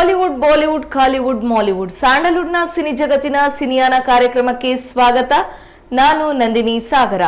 Hollywood Bollywood Kollywood Mollywood ಸ್ಯಾಂಡಲ್ವುಡ್ನ cine ಜಗತ್ತಿನ ಸಿನಿಯಾನ ಕಾರ್ಯಕ್ರಮಕ್ಕೆ ಸ್ವಾಗತ ನಾನು ನಂದಿನಿ ಸಾಗರ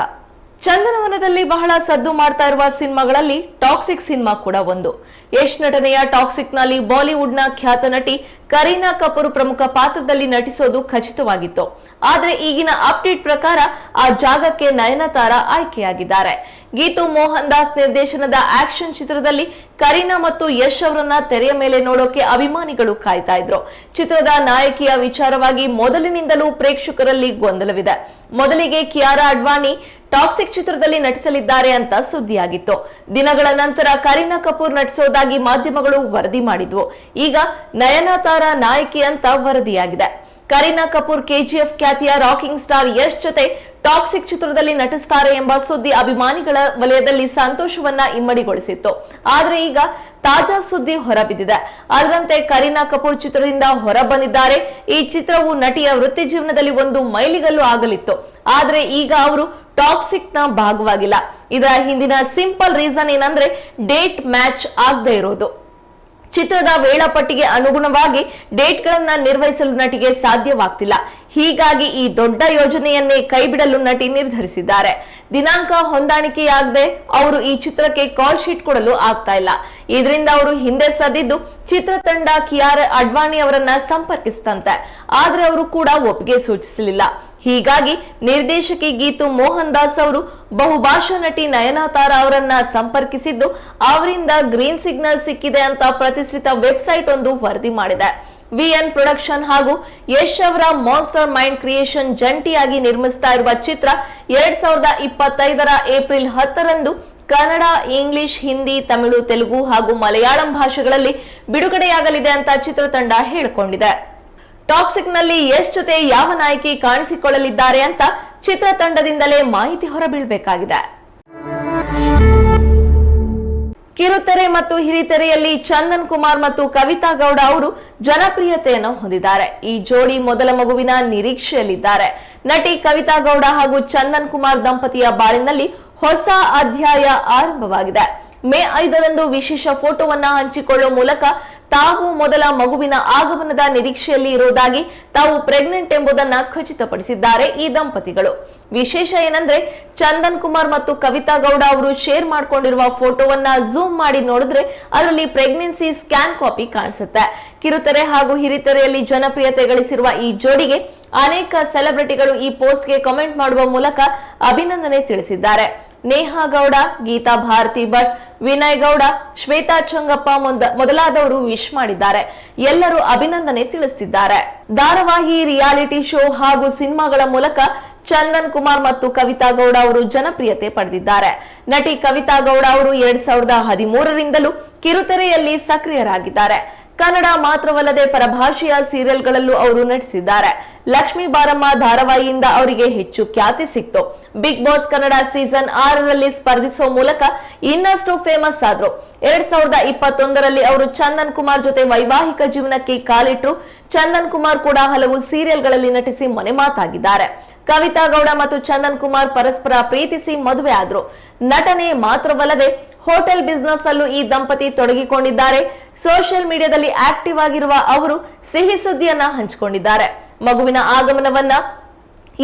ಚಂದನವನದಲ್ಲಿ ಬಹಳ ಸದ್ದು ಮಾಡ್ತಾ ಇರುವ ಸಿನಿಮಾಗಳಲ್ಲಿ ಟಾಕ್ಸಿಕ್ ಸಿನಿಮಾ ಕೂಡ ಒಂದು. ಯಶ್ ನಟನೆಯ ಟಾಕ್ಸಿಕ್ನಲ್ಲಿ ಬಾಲಿವುಡ್ನ ಖ್ಯಾತ ನಟಿ ಕರೀನಾ ಕಪೂರ್ ಪ್ರಮುಖ ಪಾತ್ರದಲ್ಲಿ ನಟಿಸೋದು ಖಚಿತವಾಗಿತ್ತು. ಆದ್ರೆ ಈಗಿನ ಅಪ್ಡೇಟ್ ಪ್ರಕಾರ ಆ ಜಾಗಕ್ಕೆ ನಯನತಾರ ಆಯ್ಕೆಯಾಗಿದ್ದಾರೆ. ಗೀತು ಮೋಹನ್ ದಾಸ್ ನಿರ್ದೇಶನದ ಆಕ್ಷನ್ ಚಿತ್ರದಲ್ಲಿ ಕರೀನಾ ಮತ್ತು ಯಶ್ ಅವರನ್ನ ತೆರೆಯ ಮೇಲೆ ನೋಡೋಕೆ ಅಭಿಮಾನಿಗಳು ಕಾಯ್ತಾ ಇದ್ರು. ಚಿತ್ರದ ನಾಯಕಿಯ ವಿಚಾರವಾಗಿ ಮೊದಲಿನಿಂದಲೂ ಪ್ರೇಕ್ಷಕರಲ್ಲಿ ಗೊಂದಲವಿದೆ. ಮೊದಲಿಗೆ ಕಿಯಾರಾ ಅಡ್ವಾಣಿ ಟಾಕ್ಸಿಕ್ ಚಿತ್ರದಲ್ಲಿ ನಟಿಸಲಿದ್ದಾರೆ ಅಂತ ಸುದ್ದಿಯಾಗಿತ್ತು. ದಿನಗಳ ನಂತರ ಕರೀನಾ ಕಪೂರ್ ನಟಿಸೋದಾಗಿ ಮಾಧ್ಯಮಗಳು ವರದಿ ಮಾಡಿದ್ವು. ಈಗ ನಯನತಾರ ನಾಯಕಿ ಅಂತ ವರದಿಯಾಗಿದೆ. ಕರೀನಾ ಕಪೂರ್, ಕೆಜಿಎಫ್ ಖ್ಯಾತಿಯ ರಾಕಿಂಗ್ ಸ್ಟಾರ್ ಯಶ್ ಜೊತೆ ಟಾಕ್ಸಿಕ್ ಚಿತ್ರದಲ್ಲಿ ನಟಿಸ್ತಾರೆ ಎಂಬ ಸುದ್ದಿ ಅಭಿಮಾನಿಗಳ ವಲಯದಲ್ಲಿ ಸಂತೋಷವನ್ನ ಇಮ್ಮಡಿಗೊಳಿಸಿತ್ತು. ಆದರೆ ಈಗ ತಾಜಾ ಸುದ್ದಿ ಹೊರಬಿದ್ದಿದೆ. ಅದರಂತೆ ಕರೀನಾ ಕಪೂರ್ ಚಿತ್ರದಿಂದ ಹೊರ ಬಂದಿದ್ದಾರೆ ಈ ಚಿತ್ರವು ನಟಿಯ ವೃತ್ತಿ ಜೀವನದಲ್ಲಿ ಒಂದು ಮೈಲಿಗಲ್ಲು ಆಗಲಿತ್ತು. ಆದರೆ ಈಗ ಅವರು ಟಾಕ್ಸಿಕ್ನ ಭಾಗವಾಗಿಲ್ಲ. ಇದರ ಹಿಂದಿನ ಸಿಂಪಲ್ ರೀಸನ್ ಏನಂದ್ರೆ ಡೇಟ್ ಮ್ಯಾಚ್ ಆಗದೆ ಇರೋದು. ಚಿತ್ರದ ವೇಳಾಪಟ್ಟಿಗೆ ಅನುಗುಣವಾಗಿ ಡೇಟ್ಗಳನ್ನ ನಿರ್ವಹಿಸಲು ನಟಿಗೆ ಸಾಧ್ಯವಾಗ್ತಿಲ್ಲ. ಹೀಗಾಗಿ ಈ ದೊಡ್ಡ ಯೋಜನೆಯನ್ನೇ ಕೈಬಿಡಲು ನಟಿ ನಿರ್ಧರಿಸಿದ್ದಾರೆ. ದಿನಾಂಕ ಹೊಂದಾಣಿಕೆಯಾಗದೆ ಅವರು ಈ ಚಿತ್ರಕ್ಕೆ ಕಾಲ್ ಶೀಟ್ ಕೊಡಲು ಆಗ್ತಾ ಇಲ್ಲ. ಇದರಿಂದ ಅವರು ಹಿಂದೆ ಸದಿದ್ದು ಚಿತ್ರತಂಡ ಕಿಯಾರ್ ಅಡ್ವಾಣಿ ಅವರನ್ನ ಸಂಪರ್ಕಿಸಿದಂತೆ. ಆದ್ರೆ ಅವರು ಕೂಡ ಒಪ್ಪಿಗೆ ಸೂಚಿಸಲಿಲ್ಲ. ಹೀಗಾಗಿ ನಿರ್ದೇಶಕಿ ಗೀತು ಮೋಹನ್ ದಾಸ್ ಅವರು ಬಹುಭಾಷಾ ನಟಿ ನಯನತಾರ ಅವರನ್ನ ಸಂಪರ್ಕಿಸಿದ್ದು, ಅವರಿಂದ ಗ್ರೀನ್ ಸಿಗ್ನಲ್ ಸಿಕ್ಕಿದೆ ಅಂತ ಪ್ರತಿಷ್ಠಿತ ವೆಬ್ಸೈಟ್ ಒಂದು ವರದಿ ಮಾಡಿದೆ. ವಿಎನ್ ಪ್ರೊಡಕ್ಷನ್ ಹಾಗೂ ಯಶ್ ಅವರ ಮಾನ್ಸ್ಟರ್ ಮೈಂಡ್ ಕ್ರಿಯೇಷನ್ ಜಂಟಿಯಾಗಿ ನಿರ್ಮಿಸ್ತಾ ಇರುವ ಚಿತ್ರ ಎರಡ್ ಸಾವಿರದ ಇಪ್ಪತ್ತೈದರ ಏಪ್ರಿಲ್ ಹತ್ತರಂದು ಕನ್ನಡ, ಇಂಗ್ಲಿಷ್, ಹಿಂದಿ, ತಮಿಳು, ತೆಲುಗು ಹಾಗೂ ಮಲಯಾಳಂ ಭಾಷೆಗಳಲ್ಲಿ ಬಿಡುಗಡೆಯಾಗಲಿದೆ ಅಂತ ಚಿತ್ರತಂಡ ಹೇಳಿಕೊಂಡಿದೆ. ಟಾಕ್ಸಿಕ್ನಲ್ಲಿ ಯಶ್ ಜೊತೆ ಯಾವ ನಾಯಕಿ ಕಾಣಿಸಿಕೊಳ್ಳಲಿದ್ದಾರೆ ಅಂತ ಚಿತ್ರತಂಡದಿಂದಲೇ ಮಾಹಿತಿ ಹೊರಬೀಳ್ಬೇಕಾಗಿದೆ. ಕಿರುತೆರೆ ಮತ್ತು ಹಿರಿತೆರೆಯಲ್ಲಿ ಚಂದನ್ ಕುಮಾರ್ ಮತ್ತು ಕವಿತಾ ಗೌಡ ಅವರು ಜನಪ್ರಿಯತೆಯನ್ನು ಹೊಂದಿದ್ದಾರೆ. ಈ ಜೋಡಿ ಮೊದಲ ಮಗುವಿನ ನಿರೀಕ್ಷೆಯಲ್ಲಿದ್ದಾರೆ. ನಟಿ ಕವಿತಾ ಗೌಡ ಹಾಗೂ ಚಂದನ್ ಕುಮಾರ್ ದಂಪತಿಯ ಬಾಳಿನಲ್ಲಿ ಹೊಸ ಅಧ್ಯಾಯ ಆರಂಭವಾಗಿದೆ. ಮೇ ಐದರಂದು ವಿಶೇಷ ಫೋಟೋವನ್ನ ಹಂಚಿಕೊಳ್ಳುವ ಮೂಲಕ ತಾವು ಮೊದಲ ಮಗುವಿನ ಆಗಮನದ ನಿರೀಕ್ಷೆಯಲ್ಲಿ ಇರುವುದಾಗಿ ತಾವು ಪ್ರೆಗ್ನೆಂಟ್ ಎಂಬುದನ್ನ ಖಚಿತಪಡಿಸಿದ್ದಾರೆ ಈ ದಂಪತಿಗಳು. ವಿಶೇಷ ಏನಂದ್ರೆ ಚಂದನ್ ಕುಮಾರ್ ಮತ್ತು ಕವಿತಾ ಗೌಡ ಅವರು ಶೇರ್ ಮಾಡ್ಕೊಂಡಿರುವ ಫೋಟೋವನ್ನ ಝೂಮ್ ಮಾಡಿ ನೋಡಿದ್ರೆ ಅದರಲ್ಲಿ ಪ್ರೆಗ್ನೆನ್ಸಿ ಸ್ಕ್ಯಾನ್ ಕಾಪಿ ಕಾಣಿಸುತ್ತೆ. ಕಿರುತೆರೆ ಹಾಗೂ ಹಿರಿತೆರೆಯಲ್ಲಿ ಜನಪ್ರಿಯತೆ ಗಳಿಸಿರುವ ಈ ಜೋಡಿಗೆ ಅನೇಕ ಸೆಲೆಬ್ರಿಟಿಗಳು ಈ ಪೋಸ್ಟ್ಗೆ ಕಮೆಂಟ್ ಮಾಡುವ ಮೂಲಕ ಅಭಿನಂದನೆ ತಿಳಿಸಿದ್ದಾರೆ. ನೇಹಾ ಗೌಡ ಗೀತಾ ಭಾರತಿ ಭಟ್ ವಿನಯ್ ಗೌಡ ಶ್ವೇತಾ ಚಂಗಪ್ಪ ಮೊದ- ಮೊದಲಾದವರು ವಿಶ್ ಮಾಡಿದ್ದಾರೆ. ಎಲ್ಲರೂ ಅಭಿನಂದನೆ ತಿಳಿಸಿದ್ದಾರೆ ಧಾರಾವಾಹಿ, ರಿಯಾಲಿಟಿ ಶೋ ಹಾಗೂ ಸಿನಿಮಾಗಳ ಮೂಲಕ ಚಂದನ್ ಕುಮಾರ್ ಮತ್ತು ಕವಿತಾ ಗೌಡ ಅವರು ಜನಪ್ರಿಯತೆ ಪಡೆದಿದ್ದಾರೆ. ನಟಿ ಕವಿತಾ ಗೌಡ ಅವರು ಎರಡ್ ಸಾವಿರದ ಹದಿಮೂರರಿಂದಲೂ ಕಿರುತೆರೆಯಲ್ಲಿ ಸಕ್ರಿಯರಾಗಿದ್ದಾರೆ. ಕನ್ನಡ ಮಾತ್ರವಲ್ಲದೆ ಪರಭಾಷೆಯ ಸೀರಿಯಲ್ಗಳಲ್ಲೂ ಅವರು ನಟಿಸಿದ್ದಾರೆ. ಲಕ್ಷ್ಮೀ ಬಾರಮ್ಮ ಧಾರಾವಾಹಿಯಿಂದ ಅವರಿಗೆ ಹೆಚ್ಚು ಖ್ಯಾತಿ ಸಿಕ್ತು. ಬಿಗ್ ಬಾಸ್ ಕನ್ನಡ ಸೀಸನ್ ಆರರಲ್ಲಿ ಸ್ಪರ್ಧಿಸುವ ಮೂಲಕ ಇನ್ನಷ್ಟು ಫೇಮಸ್ ಆದ್ರು. ಎರಡ್ ಸಾವಿರದ ಇಪ್ಪತ್ತೊಂದರಲ್ಲಿ ಅವರು ಚಂದನ್ ಕುಮಾರ್ ಜೊತೆ ವೈವಾಹಿಕ ಜೀವನಕ್ಕೆ ಕಾಲಿಟ್ರು. ಚಂದನ್ ಕುಮಾರ್ ಕೂಡ ಹಲವು ಸೀರಿಯಲ್ಗಳಲ್ಲಿ ನಟಿಸಿ ಮನೆ ಮಾತಾಗಿದ್ದಾರೆ. ಕವಿತಾ ಗೌಡ ಮತ್ತು ಚಂದನ್ ಕುಮಾರ್ ಪರಸ್ಪರ ಪ್ರೀತಿಸಿ ಮದುವೆ ಆದ್ರು ನಟನೆ ಮಾತ್ರವಲ್ಲದೆ ಹೋಟೆಲ್ ಬಿಸ್ನೆಸ್ ಅಲ್ಲೂ ಈ ದಂಪತಿ ತೊಡಗಿಕೊಂಡಿದ್ದಾರೆ. ಸೋಷಿಯಲ್ ಮೀಡಿಯಾದಲ್ಲಿ ಆಕ್ಟಿವ್ ಆಗಿರುವ ಅವರು ಸಿಹಿ ಸುದ್ದಿಯನ್ನ ಹಂಚಿಕೊಂಡಿದ್ದಾರೆ. ಮಗುವಿನ ಆಗಮನವನ್ನ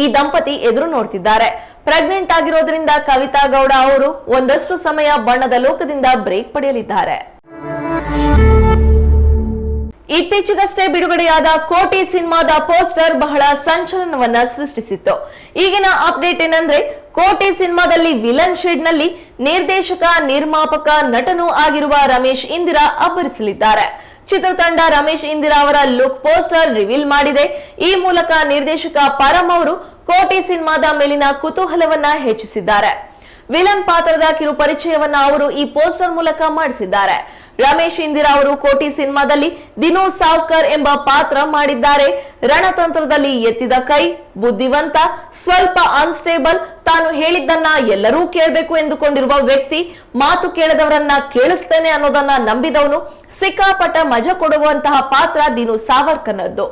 ಈ ದಂಪತಿ ಎದುರು ನೋಡ್ತಿದ್ದಾರೆ. ಪ್ರೆಗ್ನೆಂಟ್ ಆಗಿರೋದ್ರಿಂದ ಕವಿತಾ ಗೌಡ ಅವರು ಒಂದಷ್ಟು ಸಮಯ ಬಣ್ಣದ ಲೋಕದಿಂದ ಬ್ರೇಕ್ ಪಡೆಯಲಿದ್ದಾರೆ. ಇತ್ತೀಚೆಗಷ್ಟೇ ಬಿಡುಗಡೆಯಾದ ಕೋಟಿ ಸಿನಿಮಾದ ಪೋಸ್ಟರ್ ಬಹಳ ಸಂಚಲನವನ್ನ ಸೃಷ್ಟಿಸಿತ್ತು. ಈಗಿನ ಅಪ್ಡೇಟ್ ಏನಂದ್ರೆ, ಕೋಟಿ ಸಿನಿಮಾದಲ್ಲಿ ವಿಲನ್ ಶೇಡ್ನಲ್ಲಿ ನಿರ್ದೇಶಕ, ನಿರ್ಮಾಪಕ, ನಟನೂ ಆಗಿರುವ ರಮೇಶ್ ಇಂದಿರಾ ಅಬ್ಬರಿಸಲಿದ್ದಾರೆ. ಚಿತ್ರತಂಡ ರಮೇಶ್ ಇಂದಿರಾ ಅವರ ಲುಕ್ ಪೋಸ್ಟರ್ ರಿವೀಲ್ ಮಾಡಿದೆ. ಈ ಮೂಲಕ ನಿರ್ದೇಶಕ ಪರಂ ಅವರು ಕೋಟಿ ಸಿನಿಮಾದ ಮೇಲಿನ ಕುತೂಹಲವನ್ನ ಹೆಚ್ಚಿಸಿದ್ದಾರೆ. ವಿಲನ್ ಪಾತ್ರದ ಕಿರು ಪರಿಚಯವನ್ನ ಅವರು ಈ ಪೋಸ್ಟರ್ ಮೂಲಕ ಮಾಡಿಸಿದ್ದಾರೆ. ರಮೇಶ್ ಇಂದಿರಾ ಅವರು ಕೋಟಿ ಸಿನಿಮಾದಲ್ಲಿ ದಿನೂ ಸಾವ್ಕರ್ ಎಂಬ ಪಾತ್ರ ಮಾಡಿದ್ದಾರೆ. ರಣತಂತ್ರದಲ್ಲಿ ಎತ್ತಿದ ಕೈ, ಬುದ್ಧಿವಂತ, ಸ್ವಲ್ಪ ಅನ್ಸ್ಟೇಬಲ್ ತಾನು ಹೇಳಿದ್ದನ್ನ ಎಲ್ಲರೂ ಕೇಳಬೇಕು ಎಂದುಕೊಂಡಿರುವ ವ್ಯಕ್ತಿ, ಮಾತು ಕೇಳದವರನ್ನ ಕೇಳಿಸ್ತೇನೆ ಅನ್ನೋದನ್ನ ನಂಬಿದವನು ಸಿಕ್ಕಾಪಟ್ಟ ಮಜ ಕೊಡುವಂತಹ ಪಾತ್ರ ದಿನು ಸಾವರ್ಕರ್ನದ್ದು.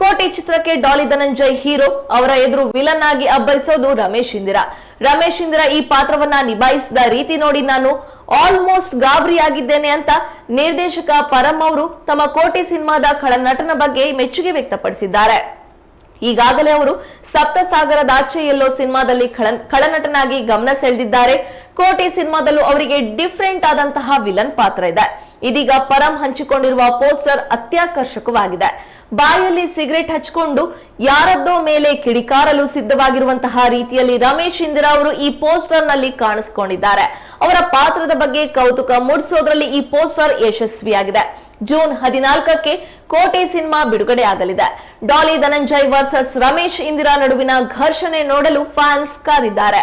ಕೋಟಿ ಚಿತ್ರಕ್ಕೆ ಡಾಲಿ ಧನಂಜಯ್ ಹೀರೋ ಅವರ ಎದುರು ವಿಲನ್ ಆಗಿ ಅಬ್ಬರಿಸೋದು ರಮೇಶ್ ಇಂದಿರಾ. ರಮೇಶ್ ಇಂದಿರಾ ಈ ಪಾತ್ರವನ್ನ ನಿಭಾಯಿಸಿದ ರೀತಿ ನೋಡಿ ನಾನು ಆಲ್ಮೋಸ್ಟ್ ಗಾಬರಿಯಾಗಿದ್ದೇನೆ ಅಂತ ನಿರ್ದೇಶಕ ಪರಂ ಅವರು ತಮ್ಮ ಕೋಟೆ ಸಿನಿಮಾದ ಖಳನಟನ ಬಗ್ಗೆ ಮೆಚ್ಚುಗೆ ವ್ಯಕ್ತಪಡಿಸಿದ್ದಾರೆ. ಈಗಾಗಲೇ ಅವರು ಸಪ್ತಸಾಗರದಾಚೆ ಎಲ್ಲೋ ಸಿನಿಮಾದಲ್ಲಿ ಖಳ- ಖಳನಟನಾಗಿ ಗಮನ ಸೆಳೆದಿದ್ದಾರೆ. ಕೋಟೆ ಸಿನಿಮಾದಲ್ಲೂ ಅವರಿಗೆ ಡಿಫ್ರೆಂಟ್ ಆದಂತಹ ವಿಲನ್ ಪಾತ್ರ ಇದೆ. ಇದೀಗ ಪರಂ ಹಂಚಿಕೊಂಡಿರುವ ಪೋಸ್ಟರ್ ಅತ್ಯಾಕರ್ಷಕವಾಗಿದೆ. ಬಾಯಲ್ಲಿ ಸಿಗರೆಟ್ ಹಚ್ಕೊಂಡು ಯಾರದ್ದೋ ಮೇಲೆ ಕಿಡಿಕಾರಲು ಸಿದ್ಧವಾಗಿರುವಂತಹ ರೀತಿಯಲ್ಲಿ ರಮೇಶ್ ಇಂದಿರಾ ಅವರು ಈ ಪೋಸ್ಟರ್ನಲ್ಲಿ ಕಾಣಿಸಿಕೊಂಡಿದ್ದಾರೆ. ಅವರ ಪಾತ್ರದ ಬಗ್ಗೆ ಕೌತುಕ ಮೂಡಿಸೋದ್ರಲ್ಲಿ ಈ ಪೋಸ್ಟರ್ ಯಶಸ್ವಿಯಾಗಿದೆ. ಜೂನ್ ಹದಿನಾಲ್ಕಕ್ಕೆ ಕೋಟೆ ಸಿನಿಮಾ ಬಿಡುಗಡೆ ಆಗಲಿದೆ ಡಾಲಿ ಧನಂಜಯ್ ವರ್ಸಸ್ ರಮೇಶ್ ಇಂದಿರಾ ನಡುವಿನ ಘರ್ಷಣೆ ನೋಡಲು ಫ್ಯಾನ್ಸ್ ಕಾದಿದ್ದಾರೆ.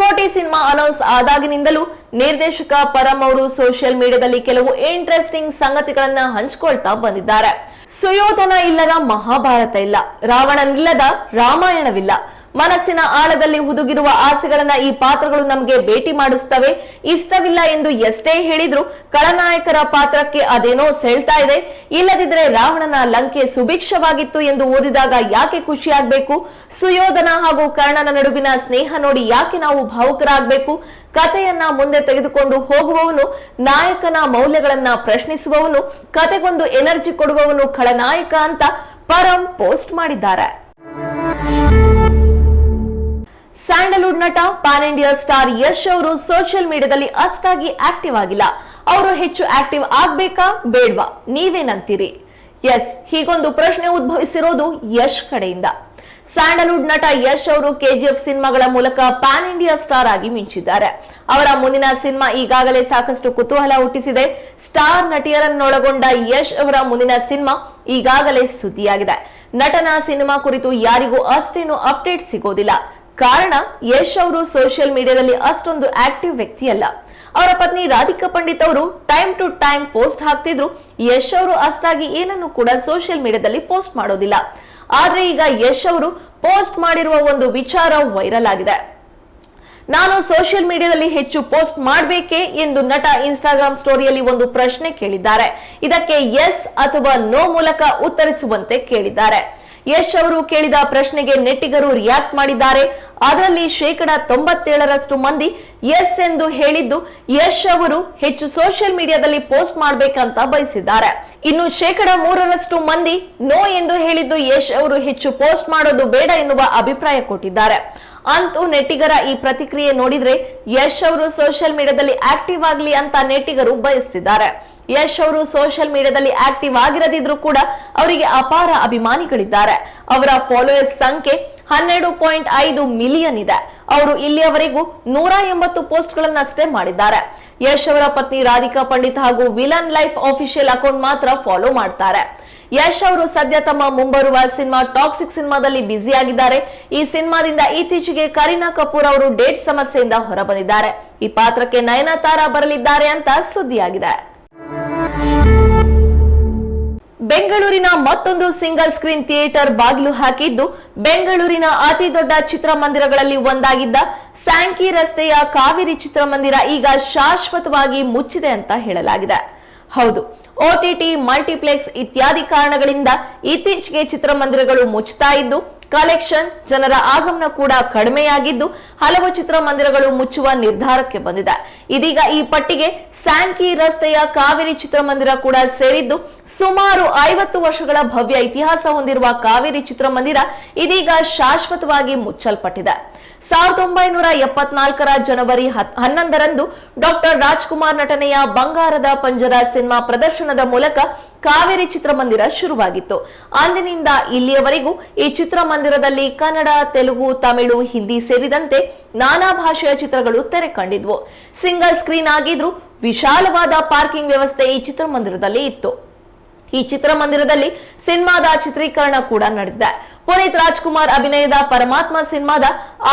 ಕೋಟೆ ಸಿನಿಮಾ ಅನೌನ್ಸ್ ಆದಾಗಿನಿಂದಲೂ ನಿರ್ದೇಶಕ ಪರಂ ಅವರು ಸೋಷಿಯಲ್ ಮೀಡಿಯಾದಲ್ಲಿ ಕೆಲವು ಇಂಟ್ರೆಸ್ಟಿಂಗ್ ಸಂಗತಿಗಳನ್ನ ಹಂಚಿಕೊಳ್ತಾ ಬಂದಿದ್ದಾರೆ. ಸುಯೋಧನ ಇಲ್ಲದ ಮಹಾಭಾರತ ಇಲ್ಲ. ರಾವಣನಿಲ್ಲದ ರಾಮಾಯಣವಿಲ್ಲ. ಮನಸ್ಸಿನ ಆಳದಲ್ಲಿ ಹುದುಗಿರುವ ಆಸೆಗಳನ್ನ ಈ ಪಾತ್ರಗಳು ನಮಗೆ ಭೇಟಿ ಮಾಡಿಸ್ತವೆ. ಇಷ್ಟವಿಲ್ಲ ಎಂದು ಎಷ್ಟೇ ಹೇಳಿದ್ರು ಖಳನಾಯಕರ ಪಾತ್ರಕ್ಕೆ ಅದೇನೋ ಸೆಳ್ತಾ ಇದೆ. ಇಲ್ಲದಿದ್ರೆ ರಾವಣನ ಲಂಕೆ ಸುಭಿಕ್ಷವಾಗಿತ್ತು ಎಂದು ಓದಿದಾಗ ಯಾಕೆ ಖುಷಿಯಾಗಬೇಕು ಸುಯೋಧನ ಹಾಗೂ ಕರ್ಣನ ನಡುವಿನ ಸ್ನೇಹ ನೋಡಿ ಯಾಕೆ ನಾವು ಭಾವುಕರಾಗಬೇಕು? ಕಥೆಯನ್ನ ಮುಂದೆ ತೆಗೆದುಕೊಂಡು ಹೋಗುವವನು, ನಾಯಕನ ಮೌಲ್ಯಗಳನ್ನ ಪ್ರಶ್ನಿಸುವವನು ಕತೆಗೊಂದು ಎನರ್ಜಿ ಕೊಡುವವನು ಖಳನಾಯಕ ಅಂತ ಪರಂ ಪೋಸ್ಟ್ ಮಾಡಿದ್ದಾರೆ. ಸ್ಯಾಂಡಲ್ವುಡ್ ನಟ ಪ್ಯಾನ್ ಇಂಡಿಯಾ ಸ್ಟಾರ್ ಯಶ್ ಅವರು ಸೋಷಿಯಲ್ ಮೀಡಿಯಾದಲ್ಲಿ ಅಷ್ಟಾಗಿ ಆಕ್ಟಿವ್ ಆಗಿಲ್ಲ. ಅವರು ಹೆಚ್ಚು ಆಕ್ಟಿವ್ ಆಗ್ಬೇಕಾ ಬೇಡ್ವಾ? ನೀವೇನಂತೀರಿ ಎಸ್, ಹೀಗೊಂದು ಪ್ರಶ್ನೆ ಉದ್ಭವಿಸಿರೋದು ಯಶ್ ಕಡೆಯಿಂದ. ಸ್ಯಾಂಡಲ್ವುಡ್ ನಟ ಯಶ್ ಅವರು ಕೆಜಿಎಫ್ ಸಿನಿಮಾಗಳ ಮೂಲಕ ಪ್ಯಾನ್ ಇಂಡಿಯಾ ಸ್ಟಾರ್ ಆಗಿ ಮಿಂಚಿದ್ದಾರೆ. ಅವರ ಮುಂದಿನ ಸಿನಿಮಾ ಈಗಾಗಲೇ ಸಾಕಷ್ಟು ಕುತೂಹಲ ಹುಟ್ಟಿಸಿದೆ. ಸ್ಟಾರ್ ನಟಿಯರನ್ನೊಳಗೊಂಡ ಯಶ್ ಅವರ ಮುಂದಿನ ಸಿನಿಮಾ ಈಗಾಗಲೇ ಸುದ್ದಿಯಾಗಿದೆ. ನಟನ ಸಿನಿಮಾ ಕುರಿತು ಯಾರಿಗೂ ಅಷ್ಟೇನು ಅಪ್ಡೇಟ್ ಸಿಗೋದಿಲ್ಲ. ಕಾರಣ ಯಶ್ ಅವರು ಸೋಷಿಯಲ್ ಮೀಡಿಯಾದಲ್ಲಿ ಅಷ್ಟೊಂದು ಆಕ್ಟಿವ್ ವ್ಯಕ್ತಿಯಲ್ಲ. ಅವರ ಪತ್ನಿ ರಾಧಿಕಾ ಪಂಡಿತ್ ಅವರು ಟೈಮ್ ಟು ಟೈಮ್ ಪೋಸ್ಟ್ ಹಾಕ್ತಿದ್ರು. ಯಶ್ ಅವರು ಅಷ್ಟಾಗಿ ಏನನ್ನು ಕೂಡ ಸೋಷಿಯಲ್ ಮೀಡಿಯಾದಲ್ಲಿ ಪೋಸ್ಟ್ ಮಾಡೋದಿಲ್ಲ. ಆದ್ರೆ ಈಗ ಯಶ್ ಅವರು ಪೋಸ್ಟ್ ಮಾಡಿರುವ ಒಂದು ವಿಚಾರ ವೈರಲ್ ಆಗಿದೆ. ನಾನು ಸೋಷಿಯಲ್ ಮೀಡಿಯಾದಲ್ಲಿ ಹೆಚ್ಚು ಪೋಸ್ಟ್ ಮಾಡಬೇಕೇ ಎಂದು ನಟ ಇನ್ಸ್ಟಾಗ್ರಾಮ್ ಸ್ಟೋರಿಯಲ್ಲಿ ಒಂದು ಪ್ರಶ್ನೆ ಕೇಳಿದ್ದಾರೆ. ಇದಕ್ಕೆ ಎಸ್ ಅಥವಾ ನೋ ಮೂಲಕ ಉತ್ತರಿಸುವಂತೆ ಕೇಳಿದ್ದಾರೆ. ಯಶ್ ಅವರು ಕೇಳಿದ ಪ್ರಶ್ನೆಗೆ ನೆಟ್ಟಿಗರು ರಿಯಾಕ್ಟ್ ಮಾಡಿದ್ದಾರೆ. ಅದರಲ್ಲಿ ಶೇಕಡ ತೊಂಬತ್ತೇಳರಷ್ಟು ಮಂದಿ ಎಸ್ ಎಂದು ಹೇಳಿದ್ದು, ಯಶ್ ಅವರು ಹೆಚ್ಚು ಸೋಷಿಯಲ್ ಮೀಡಿಯಾದಲ್ಲಿ ಪೋಸ್ಟ್ ಮಾಡಬೇಕಂತ ಬಯಸಿದ್ದಾರೆ. ಇನ್ನು ಶೇಕಡ ಮೂರರಷ್ಟು ಮಂದಿ ನೋ ಎಂದು ಹೇಳಿದ್ದು, ಯಶ್ ಅವರು ಹೆಚ್ಚು ಪೋಸ್ಟ್ ಮಾಡೋದು ಬೇಡ ಎನ್ನುವ ಅಭಿಪ್ರಾಯ ಕೊಟ್ಟಿದ್ದಾರೆ. ಅಂತೂ ನೆಟ್ಟಿಗರ ಈ ಪ್ರತಿಕ್ರಿಯೆ ನೋಡಿದ್ರೆ, ಯಶ್ ಅವರು ಸೋಷಿಯಲ್ ಮೀಡಿಯಾದಲ್ಲಿ ಆಕ್ಟಿವ್ ಆಗಲಿ ಅಂತ ನೆಟ್ಟಿಗರು ಬಯಸ್ತಿದ್ದಾರೆ. ಯಶ್ ಅವರು ಸೋಷಿಯಲ್ ಮೀಡಿಯಾದಲ್ಲಿ ಆಕ್ಟಿವ್ ಆಗಿರದಿದ್ರು ಕೂಡ ಅವರಿಗೆ ಅಪಾರ ಅಭಿಮಾನಿಗಳಿದ್ದಾರೆ. ಅವರ ಫಾಲೋಯರ್ಸ್ ಸಂಖ್ಯೆ ಹನ್ನೆರಡು ಪಾಯಿಂಟ್ ಐದು ಮಿಲಿಯನ್ ಇದೆ. ಅವರು ಇಲ್ಲಿಯವರೆಗೂ ನೂರ ಎಂಬತ್ತು ಪೋಸ್ಟ್ ಗಳನ್ನಷ್ಟೇ ಮಾಡಿದ್ದಾರೆ. ಯಶ್ ಅವರ ಪತ್ನಿ ರಾಧಿಕಾ ಪಂಡಿತ್ ಹಾಗೂ ವಿಲನ್ ಲೈಫ್ ಆಫಿಷಿಯಲ್ ಅಕೌಂಟ್ ಮಾತ್ರ ಫಾಲೋ ಮಾಡ್ತಾರೆ. ಯಶ್ ಅವರು ಸದ್ಯ ತಮ್ಮ ಮುಂಬರುವ ಸಿನಿಮಾ ಟಾಕ್ಸಿಕ್ ಸಿನಿಮಾದಲ್ಲಿ ಬ್ಯುಸಿಯಾಗಿದ್ದಾರೆ. ಈ ಸಿನಿಮಾದಿಂದ ಇತ್ತೀಚೆಗೆ ಕರೀನಾ ಕಪೂರ್ ಅವರು ಡೇಟ್ ಸಮಸ್ಯೆಯಿಂದ ಹೊರಬಂದಿದ್ದಾರೆ. ಈ ಪಾತ್ರಕ್ಕೆ ನಯನತಾರ ಬರಲಿದ್ದಾರೆ ಅಂತ ಸುದ್ದಿಯಾಗಿದೆ. ಬೆಂಗಳೂರಿನ ಮತ್ತೊಂದು ಸಿಂಗಲ್ ಸ್ಕ್ರೀನ್ ಥಿಯೇಟರ್ ಬಾಗಿಲು ಹಾಕಿದ್ದು ಬೆಂಗಳೂರಿನ ಅತಿ ದೊಡ್ಡ ಚಿತ್ರಮಂದಿರಗಳಲ್ಲಿ ಒಂದಾಗಿದ್ದ ಸ್ಯಾಂಕಿ ರಸ್ತೆಯ ಕಾವೇರಿ ಚಿತ್ರಮಂದಿರ ಈಗ ಶಾಶ್ವತವಾಗಿ ಮುಚ್ಚಿದೆ ಅಂತ ಹೇಳಲಾಗಿದೆ. ಹೌದು ಒಟಿಟಿ ಮಲ್ಟಿಪ್ಲೆಕ್ಸ್ ಇತ್ಯಾದಿ ಕಾರಣಗಳಿಂದ ಇತ್ತೀಚೆಗೆ ಚಿತ್ರಮಂದಿರಗಳು ಮುಚ್ಚುತ್ತಾ ಇದ್ದು ಕಲೆಕ್ಷನ್ ಜನರ ಆಗಮನ ಕೂಡ ಕಡಿಮೆಯಾಗಿದ್ದು ಹಲವು ಚಿತ್ರಮಂದಿರಗಳು ಮುಚ್ಚುವ ನಿರ್ಧಾರಕ್ಕೆ ಬಂದಿದೆ. ಇದೀಗ ಈ ಪಟ್ಟಿಗೆ ಸ್ಯಾಂಕಿ ರಸ್ತೆಯ ಕಾವೇರಿ ಚಿತ್ರಮಂದಿರ ಕೂಡ ಸೇರಿದ್ದು ಸುಮಾರು ಐವತ್ತು ವರ್ಷಗಳ ಭವ್ಯ ಇತಿಹಾಸ ಹೊಂದಿರುವ ಕಾವೇರಿ ಚಿತ್ರಮಂದಿರ ಇದೀಗ ಶಾಶ್ವತವಾಗಿ ಮುಚ್ಚಲ್ಪಟ್ಟಿದೆ. ಸಾವಿರದ ಒಂಬೈನೂರ ಎಪ್ಪತ್ನಾಲ್ಕರ ಜನವರಿ ಹನ್ನೊಂದರಂದು ಡಾಕ್ಟರ್ ರಾಜ್ಕುಮಾರ್ ನಟನೆಯ ಬಂಗಾರದ ಪಂಜರ ಸಿನಿಮಾ ಪ್ರದರ್ಶನದ ಮೂಲಕ ಕಾವೇರಿ ಚಿತ್ರಮಂದಿರ ಶುರುವಾಗಿತ್ತು. ಅಂದಿನಿಂದ ಇಲ್ಲಿಯವರೆಗೂ ಈ ಚಿತ್ರಮಂದಿರದಲ್ಲಿ ಕನ್ನಡ, ತೆಲುಗು, ತಮಿಳು, ಹಿಂದಿ ಸೇರಿದಂತೆ ನಾನಾ ಭಾಷೆಯ ಚಿತ್ರಗಳು ತೆರೆ ಕಂಡಿದ್ವು ಸಿಂಗಲ್ ಸ್ಕ್ರೀನ್ ಆಗಿದ್ರು ವಿಶಾಲವಾದ ಪಾರ್ಕಿಂಗ್ ವ್ಯವಸ್ಥೆ ಈ ಚಿತ್ರಮಂದಿರದಲ್ಲಿ ಇತ್ತು. ಈ ಚಿತ್ರಮಂದಿರದಲ್ಲಿ ಸಿನಿಮಾದ ಚಿತ್ರೀಕರಣ ಕೂಡ ನಡೆದಿದೆ. ಪುನೀತ್ ರಾಜ್ಕುಮಾರ್ ಅಭಿನಯದ ಪರಮಾತ್ಮ ಸಿನಿಮಾದ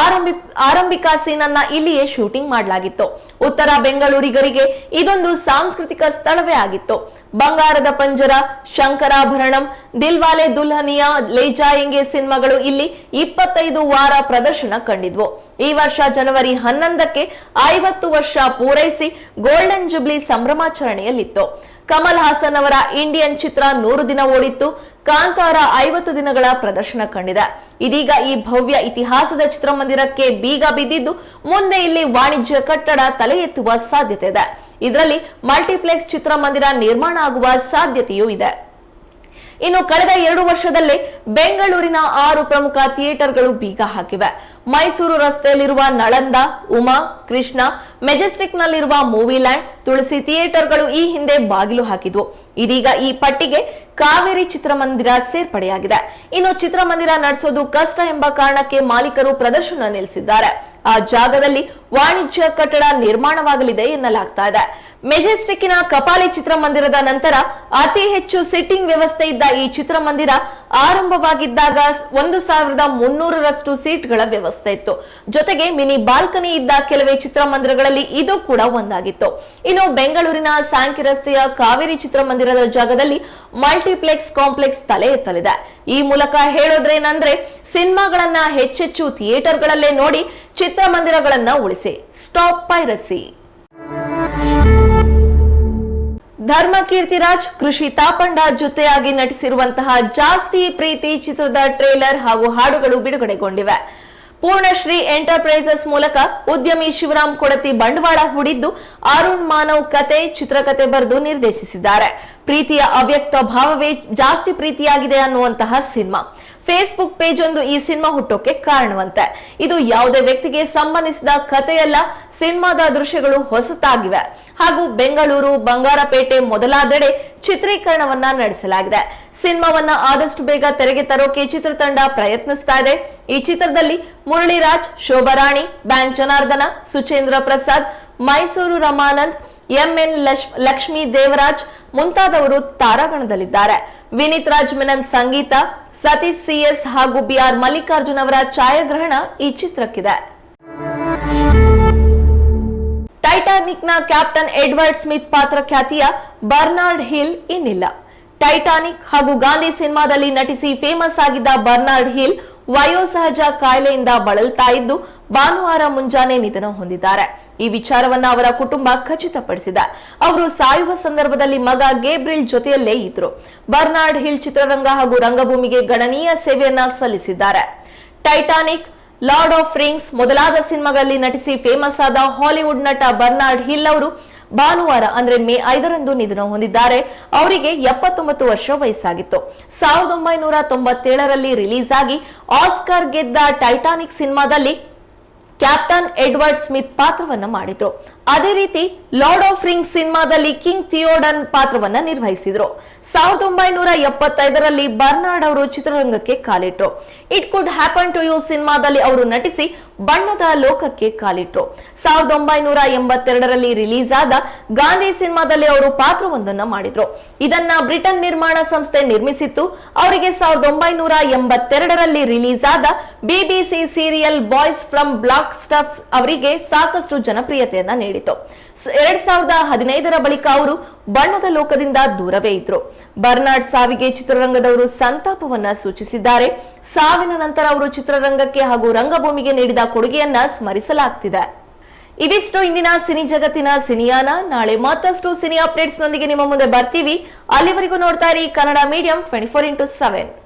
ಆರಂಭಿ, ಆರಂಭಿಕ ಸೀನ್ ಅನ್ನ ಇಲ್ಲಿಯೇ ಶೂಟಿಂಗ್ ಮಾಡಲಾಗಿತ್ತು. ಉತ್ತರ ಬೆಂಗಳೂರಿಗರಿಗೆ ಇದೊಂದು ಸಾಂಸ್ಕೃತಿಕ ಸ್ಥಳವೇ ಆಗಿತ್ತು. ಬಂಗಾರದ ಪಂಜರ, ಶಂಕರಾಭರಣಂ, ದಿಲ್ವಾಲೆ ದುಲ್ಹನಿಯಾ ಲೇಜಾಯಂಗೆ ಸಿನಿಮಾಗಳು ಇಲ್ಲಿ ಇಪ್ಪತ್ತೈದು ವಾರ ಪ್ರದರ್ಶನ ಕಂಡಿದ್ವು. ಈ ವರ್ಷ ಜನವರಿ ಹನ್ನೊಂದಕ್ಕೆ ಐವತ್ತು ವರ್ಷ ಪೂರೈಸಿ ಗೋಲ್ಡನ್ ಜುಬ್ಲಿ ಸಂಭ್ರಮಾಚರಣೆಯಲ್ಲಿತ್ತು. ಕಮಲ್ ಹಾಸನ್ ಅವರ ಇಂಡಿಯನ್ ಚಿತ್ರ ನೂರು ದಿನ ಓಡಿತ್ತು. ಕಾಂತಾರ ಐವತ್ತು ದಿನಗಳ ಪ್ರದರ್ಶನ ಕಂಡಿದೆ. ಇದೀಗ ಈ ಭವ್ಯ ಇತಿಹಾಸದ ಚಿತ್ರಮಂದಿರಕ್ಕೆ ಬೀಗ ಬಿದ್ದಿದ್ದು, ಮುಂದೆ ಇಲ್ಲಿ ವಾಣಿಜ್ಯ ಕಟ್ಟಡ ತಲೆ ಎತ್ತುವ ಸಾಧ್ಯತೆ ಇದೆ. ಇದರಲ್ಲಿ ಮಲ್ಟಿಪ್ಲೆಕ್ಸ್ ಚಿತ್ರಮಂದಿರ ನಿರ್ಮಾಣ ಆಗುವ ಸಾಧ್ಯತೆಯೂ ಇದೆ. ಇನ್ನು ಕಳೆದ ಎರಡು ವರ್ಷದಲ್ಲಿ ಬೆಂಗಳೂರಿನ ಆರು ಪ್ರಮುಖ ಥಿಯೇಟರ್ಗಳು ಬೀಗ ಹಾಕಿವೆ. ಮೈಸೂರು ರಸ್ತೆಯಲ್ಲಿರುವ ನಳಂದ, ಉಮಾ, ಕೃಷ್ಣ, ಮೆಜೆಸ್ಟಿಕ್ನಲ್ಲಿರುವ ಮೂವಿ ಲ್ಯಾಂಡ್ ತುಳಸಿ ಥಿಯೇಟರ್ಗಳು ಈ ಹಿಂದೆ ಬಾಗಿಲು ಹಾಕಿದ್ವು. ಇದೀಗ ಈ ಪಟ್ಟಿಗೆ ಕಾವೇರಿ ಚಿತ್ರಮಂದಿರ ಸೇರ್ಪಡೆಯಾಗಿದೆ. ಇನ್ನು ಚಿತ್ರಮಂದಿರ ನಡೆಸೋದು ಕಷ್ಟ ಎಂಬ ಕಾರಣಕ್ಕೆ ಮಾಲೀಕರು ಪ್ರದರ್ಶನ ನಿಲ್ಲಿಸಿದ್ದಾರೆ. ಆ ಜಾಗದಲ್ಲಿ ವಾಣಿಜ್ಯ ಕಟ್ಟಡ ನಿರ್ಮಾಣವಾಗಲಿದೆ ಎನ್ನಲಾಗ್ತಾ ಇದೆ. ಮೆಜೆಸ್ಟಿಕ್ಕಿನ ಕಪಾಲಿ ಚಿತ್ರಮಂದಿರದ ನಂತರ ಅತಿ ಹೆಚ್ಚು ಸಿಟ್ಟಿಂಗ್ ವ್ಯವಸ್ಥೆ ಇದ್ದ ಈ ಚಿತ್ರಮಂದಿರ ಆರಂಭವಾಗಿದ್ದಾಗ ಒಂದು ಸಾವಿರದ ಮುನ್ನೂರರಷ್ಟು ಸೀಟ್ಗಳ ವ್ಯವಸ್ಥೆ ಇತ್ತು. ಜೊತೆಗೆ ಮಿನಿ ಬಾಲ್ಕನಿ ಇದ್ದ ಕೆಲವೇ ಚಿತ್ರಮಂದಿರಗಳಲ್ಲಿ ಇದು ಕೂಡ ಒಂದಾಗಿತ್ತು. ಇನ್ನು ಬೆಂಗಳೂರಿನ ಸ್ಯಾಂಕಿ ರಸ್ತೆಯ ಕಾವೇರಿ ಚಿತ್ರಮಂದಿರದ ಜಾಗದಲ್ಲಿ ಮಲ್ಟಿಪ್ಲೆಕ್ಸ್ ಕಾಂಪ್ಲೆಕ್ಸ್ ತಲೆ ಎತ್ತಲಿದೆ. ಈ ಮೂಲಕ ಹೇಳೋದ್ರೇನಂದ್ರೆ ಸಿನಿಮಾಗಳನ್ನ ಹೆಚ್ಚೆಚ್ಚು ಥಿಯೇಟರ್ಗಳಲ್ಲೇ ನೋಡಿ ಚಿತ್ರಮಂದಿರಗಳನ್ನ ಉಳಿಸಿ. Stop piracy. ಧರ್ಮ ಕೀರ್ತಿರಾಜ್ ಕೃಷಿ ತಾಪಂಡ ಜೊತೆಯಾಗಿ ನಟಿಸಿರುವಂತಹ ಜಾಸ್ತಿ ಪ್ರೀತಿ ಚಿತ್ರದ ಟ್ರೇಲರ್ ಹಾಗೂ ಹಾಡುಗಳು ಬಿಡುಗಡೆಗೊಂಡಿವೆ. ಪೂರ್ಣಶ್ರೀ ಎಂಟರ್ಪ್ರೈಸಸ್ ಮೂಲಕ ಉದ್ಯಮಿ ಶಿವರಾಮ್ ಕೊಡತಿ ಬಂಡವಾಳ ಹೂಡಿದ್ದು ಅರುಣ್ ಮಾನವ್ ಕತೆ, ಚಿತ್ರಕತೆ ಬರೆದು ನಿರ್ದೇಶಿಸಿದ್ದಾರೆ. ಪ್ರೀತಿಯ ಅವ್ಯಕ್ತ ಭಾವವೇ ಜಾಸ್ತಿ ಪ್ರೀತಿಯಾಗಿದೆ ಅನ್ನುವಂತಹ ಸಿನಿಮಾ. ಫೇಸ್ಬುಕ್ ಪೇಜ್ ಒಂದು ಈ ಸಿನಿಮಾ ಹುಟ್ಟೋಕೆ ಕಾರಣವಂತೆ. ಇದು ಯಾವುದೇ ವ್ಯಕ್ತಿಗೆ ಸಂಬಂಧಿಸಿದ ಕಥೆಯಲ್ಲ, ಸಿನಿಮಾದ ದೃಶ್ಯಗಳು ಹೊಸತಾಗಿವೆ. ಹಾಗೂ ಬೆಂಗಳೂರು, ಬಂಗಾರಪೇಟೆ ಮೊದಲಾದೆಡೆ ಚಿತ್ರೀಕರಣವನ್ನ ನಡೆಸಲಾಗಿದೆ. ಸಿನಿಮಾವನ್ನ ಆದಷ್ಟು ಬೇಗ ತೆರೆಗೆ ತರೋಕೆ ಚಿತ್ರತಂಡ ಪ್ರಯತ್ನಿಸ್ತಾ ಇದೆ. ಈ ಚಿತ್ರದಲ್ಲಿ ಮುರಳಿರಾಜ್ ಶೋಭರಾಣಿ ಬ್ಯಾಂಕ್ ಜನಾರ್ದನ ಸುಚೇಂದ್ರ ಪ್ರಸಾದ್, ಮೈಸೂರು ರಮಾನಂದ್, ಎಂಎನ್ ಲಕ್ಷ್ಮೀ ದೇವರಾಜ್ ಮುಂತಾದವರು ತಾರಾಗಣದಲ್ಲಿದ್ದಾರೆ. ವಿನೀತ್ ರಾಜ್ ಮೆನನ್ ಸಂಗೀತ, ಸತೀಶ್ ಸಿಎಸ್ ಹಾಗೂ ಬಿಆರ್ ಮಲ್ಲಿಕಾರ್ಜುನ್ ಅವರ ಛಾಯಾಗ್ರಹಣ ಈ ಚಿತ್ರಕ್ಕಿದೆ. ಟೈಟಾನಿಕ್ನ ಕ್ಯಾಪ್ಟನ್ ಎಡ್ವರ್ಡ್ ಸ್ಮಿತ್ ಪಾತ್ರ ಖ್ಯಾತಿಯ ಬರ್ನಾರ್ಡ್ ಹಿಲ್ ಇನ್ನಿಲ್ಲ. ಟೈಟಾನಿಕ್ ಹಾಗೂ ಗಾಂಧಿ ಸಿನಿಮಾದಲ್ಲಿ ನಟಿಸಿ ಫೇಮಸ್ ಆಗಿದ್ದ ಬರ್ನಾರ್ಡ್ ಹಿಲ್ ವಯೋಸಹಜ ಕಾಯಿಲೆಯಿಂದ ಬಳಲ್ತಾ ಇದ್ದು ಭಾನುವಾರ ಮುಂಜಾನೆ ನಿಧನ ಹೊಂದಿದ್ದಾರೆ. ಈ ವಿಚಾರವನ್ನ ಅವರ ಕುಟುಂಬ ಖಚಿತಪಡಿಸಿದೆ. ಅವರು ಸಾಯುವ ಸಂದರ್ಭದಲ್ಲಿ ಮಗ ಗೇಬ್ರಿಲ್ ಜೊತೆಯಲ್ಲೇ ಇದ್ರು. ಬರ್ನಾರ್ಡ್ ಹಿಲ್ ಚಿತ್ರರಂಗ ಹಾಗೂ ರಂಗಭೂಮಿಗೆ ಗಣನೀಯ ಸೇವೆಯನ್ನ ಸಲ್ಲಿಸಿದ್ದಾರೆ. ಟೈಟಾನಿಕ್, ಲಾರ್ಡ್ ಆಫ್ ರಿಂಗ್ಸ್ ಮೊದಲಾದ ಸಿನಿಮಾಗಳಲ್ಲಿ ನಟಿಸಿ ಫೇಮಸ್ ಆದ ಹಾಲಿವುಡ್ ನಟ ಬರ್ನಾರ್ಡ್ ಹಿಲ್ ಅವರು ಭಾನುವಾರ, ಅಂದ್ರೆ ಮೇ ಐದರಂದು ನಿಧನ ಹೊಂದಿದ್ದಾರೆ. ಅವರಿಗೆ ಎಪ್ಪತ್ತೊಂಬತ್ತು ವರ್ಷ ವಯಸ್ಸಾಗಿತ್ತು. ಸಾವಿರದ ಒಂಬೈನೂರ ತೊಂಬತ್ತೇಳರಲ್ಲಿ ರಿಲೀಸ್ ಆಗಿ ಆಸ್ಕರ್ ಗೆದ್ದ ಟೈಟಾನಿಕ್ ಸಿನಿಮಾದಲ್ಲಿ ಕ್ಯಾಪ್ಟನ್ ಎಡ್ವರ್ಡ್ ಸ್ಮಿತ್ ಪಾತ್ರವನ್ನ ಮಾಡಿದ್ರು. ಅದೇ ರೀತಿ ಲಾರ್ಡ್ ಆಫ್ ರಿಂಗ್ ಸಿನಿಮಾದಲ್ಲಿ ಕಿಂಗ್ ಥಿಯೋಡನ್ ಪಾತ್ರವನ್ನ ನಿರ್ವಹಿಸಿದ್ರು. ಸಾವಿರದ ಒಂಬೈನೂರ ಎಪ್ಪತ್ತೈದರಲ್ಲಿ ಬರ್ನಾಡ್ ಅವರು ಚಿತ್ರರಂಗಕ್ಕೆ ಕಾಲಿಟ್ರು. It could happen to you ಸಿನಿಮಾದಲ್ಲಿ ಅವರು ನಟಿಸಿ ಬಣ್ಣದ ಲೋಕಕ್ಕೆ ಕಾಲಿಟ್ರು. ಸಾವಿರದ ಒಂಬೈನೂರ ಎಂಬತ್ತೆರಡರಲ್ಲಿ ರಿಲೀಸ್ ಆದ ಗಾಂಧಿ ಸಿನಿಮಾದಲ್ಲಿ ಅವರು ಪಾತ್ರವೊಂದನ್ನ ಮಾಡಿದ್ರು. ಇದನ್ನ ಬ್ರಿಟನ್ ನಿರ್ಮಾಣ ಸಂಸ್ಥೆ ನಿರ್ಮಿಸಿತ್ತು. ಅವರಿಗೆ ಸಾವಿರದ ಒಂಬೈನೂರ ಎಂಬತ್ತೆರಡರಲ್ಲಿ ರಿಲೀಸ್ ಆದ BBC serial boys from black stuff ಅವರಿಗೆ ಸಾಕಷ್ಟು ಜನಪ್ರಿಯತೆಯನ್ನ ನೀಡಿತು ಸ- ಎರಡ್ ಸಾವಿರದ ಹದಿನೈದರ ಬಳಿಕ ಅವರು ಬಣ್ಣದ ಲೋಕದಿಂದ ದೂರವೇ ಇದ್ರು. ಬರ್ನಾಡ್ ಸಾವಿಗೆ ಚಿತ್ರರಂಗದವರು ಸಂತಾಪವನ್ನ ಸೂಚಿಸಿದ್ದಾರೆ. ಸಾವಿನ ನಂತರ ಅವರು ಚಿತ್ರರಂಗಕ್ಕೆ ಹಾಗೂ ರಂಗಭೂಮಿಗೆ ನೀಡಿದ ಕೊಡುಗೆಯನ್ನ ಸ್ಮರಿಸಲಾಗ್ತಿದೆ. ಇದಿಷ್ಟು ಇಂದಿನ ಸಿನಿ ಜಗತ್ತಿನ ಸಿನಿಯಾನ. ನಾಳೆ ಮತ್ತಷ್ಟು ಸಿನಿ ಅಪ್ಡೇಟ್ಸ್ ನೊಂದಿಗೆ ನಿಮ್ಮ ಮುಂದೆ ಬರ್ತೀವಿ. ಅಲ್ಲಿವರೆಗೂ ನೋಡ್ತಾ ಇರಿ Kannada medium twenty four into seven